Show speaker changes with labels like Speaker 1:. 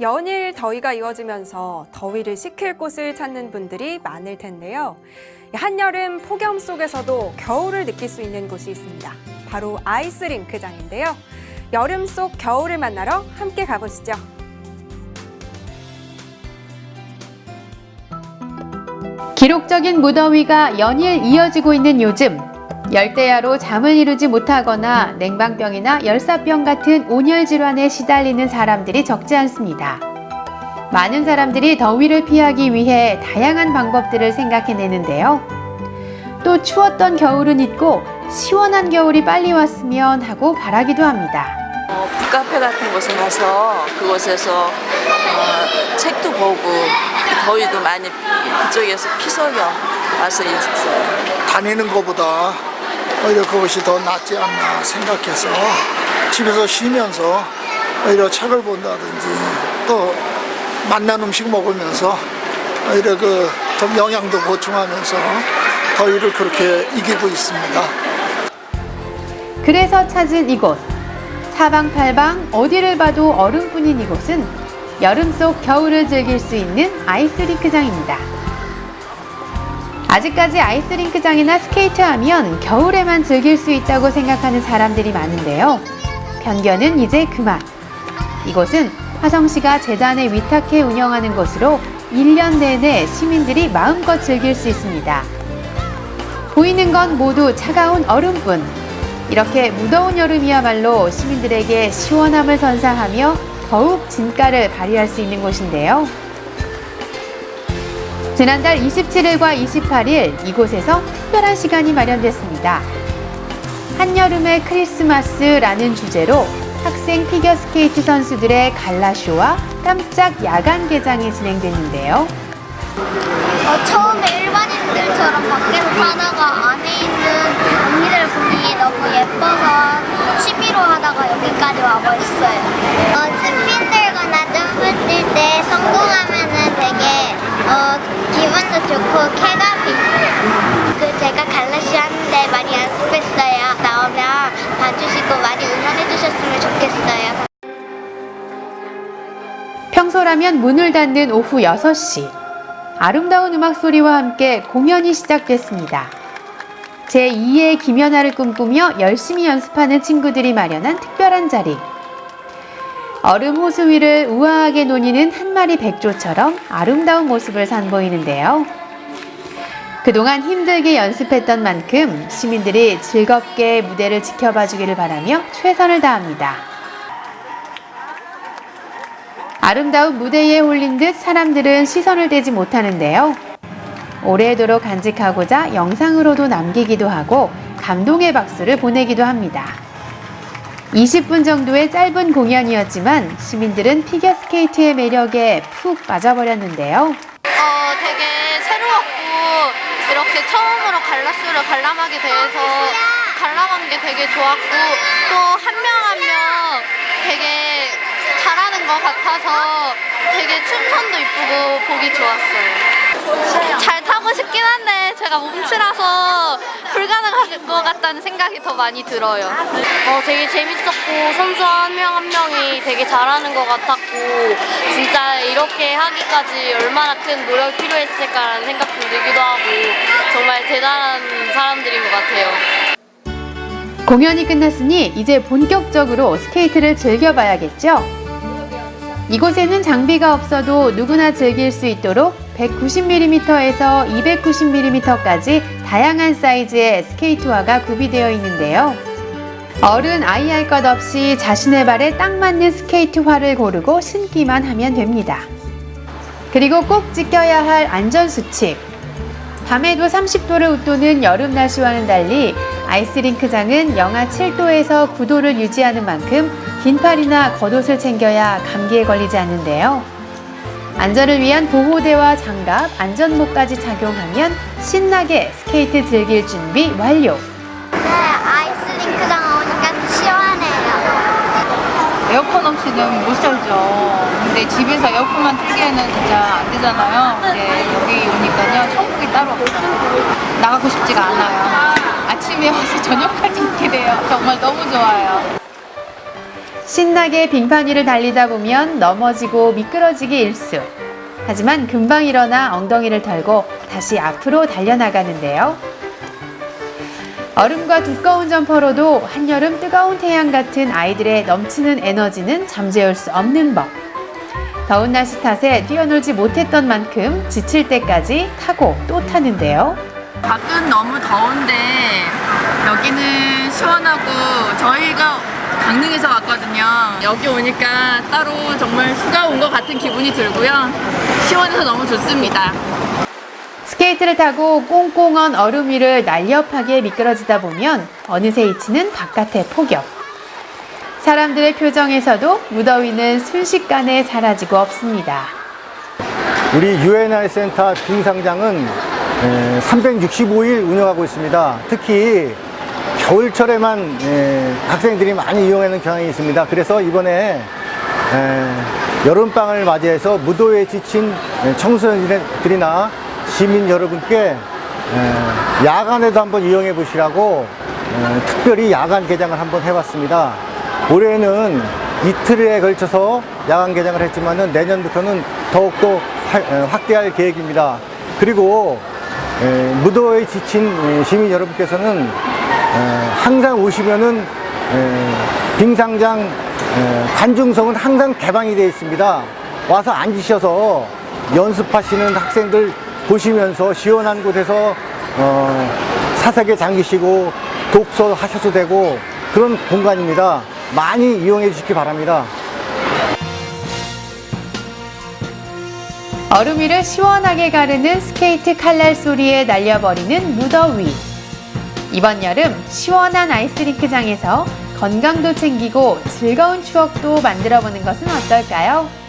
Speaker 1: 연일 더위가 이어지면서 더위를 식힐 곳을 찾는 분들이 많을 텐데요. 한여름 폭염 속에서도 겨울을 느낄 수 있는 곳이 있습니다. 바로 아이스링크장인데요. 여름 속 겨울을 만나러 함께 가보시죠.
Speaker 2: 기록적인 무더위가 연일 이어지고 있는 요즘 열대야로 잠을 이루지 못하거나 냉방병이나 열사병 같은 온열 질환에 시달리는 사람들이 적지 않습니다. 많은 사람들이 더위를 피하기 위해 다양한 방법들을 생각해내는데요. 또 추웠던 겨울은 잊고 시원한 겨울이 빨리 왔으면 하고 바라기도 합니다.
Speaker 3: 어, 북카페 같은 곳에 가서 그곳에서 어, 책도 보고 더위도 많이 그쪽에서 피서경 와서 있어요.
Speaker 4: 다니는 것보다 오히려 그것이 더 낫지 않나 생각해서 집에서 쉬면서 오히려 책을 본다든지 또 맛난 음식 먹으면서 오히려 그 좀 영양도 보충하면서 더위를 그렇게 이기고 있습니다.
Speaker 2: 그래서 찾은 이곳 사방팔방 어디를 봐도 얼음뿐인 이곳은 여름 속 겨울을 즐길 수 있는 아이스링크장입니다. 아직까지 아이스링크장이나 스케이트하면 겨울에만 즐길 수 있다고 생각하는 사람들이 많은데요. 편견은 이제 그만. 이곳은 화성시가 재단에 위탁해 운영하는 곳으로 1년 내내 시민들이 마음껏 즐길 수 있습니다. 보이는 건 모두 차가운 얼음뿐. 이렇게 무더운 여름이야말로 시민들에게 시원함을 선사하며 더욱 진가를 발휘할 수 있는 곳인데요. 지난달 27일과 28일 이곳에서 특별한 시간이 마련됐습니다. 한여름의 크리스마스라는 주제로 학생 피겨스케이트 선수들의 갈라쇼와 깜짝 야간 개장이 진행됐는데요.
Speaker 5: 어, 처음에 일반인들처럼 밖에서 타다가 안에 있는 언니들 보니 너무 예뻐서 취미로 하다가 여기까지 와버렸어요. 어, 스핀 들거나 점프 뛸 때 성공하면 은 되게 어, 기분도 좋고 쾌감이 있어요. 그 제가 갈라시 하는데 많이 연습했어요. 나오면 봐주시고 많이 응원해주셨으면 좋겠어요.
Speaker 2: 평소라면 문을 닫는 오후 6시. 아름다운 음악 소리와 함께 공연이 시작됐습니다. 제2의 김연아를 꿈꾸며 열심히 연습하는 친구들이 마련한 특별한 자리. 얼음 호수 위를 우아하게 논이는 한 마리 백조처럼 아름다운 모습을 선보이는데요. 그동안 힘들게 연습했던 만큼 시민들이 즐겁게 무대를 지켜봐 주기를 바라며 최선을 다합니다. 아름다운 무대에 홀린 듯 사람들은 시선을 떼지 못하는데요. 오래도록 간직하고자 영상으로도 남기기도 하고 감동의 박수를 보내기도 합니다. 20분 정도의 짧은 공연이었지만 시민들은 피겨스케이트의 매력에 푹 빠져버렸는데요.
Speaker 6: 어, 되게 새로웠고 이렇게 처음으로 갈라스를 관람하게 돼서 관람한 게 되게 좋았고 또 한 명 한명 되게 잘하는 것 같아서 되게 춤선도 이쁘고 보기 좋았어요. 잘 타고 싶긴 한데 제가 몸치라서 불가능할 것 같다는 생각이 더 많이 들어요. 어, 되게 재밌었고 선수 한 명 한 명이 되게 잘하는 것 같았고 진짜 이렇게 하기까지 얼마나 큰 노력이 필요했을까라는 생각도 들기도 하고 정말 대단한 사람들인 것 같아요.
Speaker 2: 공연이 끝났으니 이제 본격적으로 스케이트를 즐겨봐야겠죠? 이곳에는 장비가 없어도 누구나 즐길 수 있도록 190mm에서 290mm까지 다양한 사이즈의 스케이트화가 구비되어 있는데요. 어른 아이 할 것 없이 자신의 발에 딱 맞는 스케이트화를 고르고 신기만 하면 됩니다. 그리고 꼭 지켜야 할 안전수칙. 밤에도 30도를 웃도는 여름 날씨와는 달리 아이스링크장은 영하 7도에서 9도를 유지하는 만큼 긴 팔이나 겉옷을 챙겨야 감기에 걸리지 않는데요. 안전을 위한 보호대와 장갑, 안전모까지 착용하면 신나게 스케이트 즐길 준비 완료.
Speaker 5: 네, 아이스링크장 오니까 시원해요.
Speaker 7: 에어컨 없이는 못 살죠. 근데 집에서 에어컨만 틀기에는 진짜 안 되잖아요. 근데 여기 오니까요, 천국이 따로 없어요. 나가고 싶지가 않아요. 아침에 와서 저녁까지 있게 돼요. 정말 너무 좋아요.
Speaker 2: 신나게 빙판 위를 달리다 보면 넘어지고 미끄러지기 일수. 하지만 금방 일어나 엉덩이를 털고 다시 앞으로 달려나가는데요. 얼음과 두꺼운 점퍼로도 한여름 뜨거운 태양 같은 아이들의 넘치는 에너지는 잠재울 수 없는 법. 더운 날씨 탓에 뛰어놀지 못했던 만큼 지칠 때까지 타고 또 타는데요.
Speaker 8: 밖은 너무 더운데 여기는 시원하고 저희가 강릉에서 왔거든요. 여기 오니까 따로 정말 휴가 온 것 같은 기분이 들고요. 시원해서 너무 좋습니다.
Speaker 2: 스케이트를 타고 꽁꽁언 얼음 위를 날렵하게 미끄러지다 보면 어느새 이치는 바깥의 폭염. 사람들의 표정에서도 무더위는 순식간에 사라지고 없습니다.
Speaker 9: 우리 UNI 센터 빙상장은 365일 운영하고 있습니다. 특히 겨울철에만 에, 학생들이 많이 이용하는 경향이 있습니다. 그래서 이번에 에, 여름방을 맞이해서 무도에 지친 에, 청소년들이나 시민 여러분께 에, 야간에도 한번 이용해 보시라고 에, 특별히 야간 개장을 한번 해봤습니다. 올해는 이틀에 걸쳐서 야간 개장을 했지만은 내년부터는 더욱더 확대할 계획입니다. 그리고 에, 무더위에 지친 에, 시민 여러분께서는 에, 항상 오시면은 에, 빙상장 에, 관중석은 항상 개방이 되어 있습니다. 와서 앉으셔서 연습하시는 학생들 보시면서 시원한 곳에서 어, 사색에 잠기시고 독서 하셔도 되고 그런 공간입니다. 많이 이용해 주시기 바랍니다.
Speaker 2: 얼음 위를 시원하게 가르는 스케이트 칼날 소리에 날려버리는 무더위. 이번 여름 시원한 아이스링크장에서 건강도 챙기고 즐거운 추억도 만들어 보는 것은 어떨까요?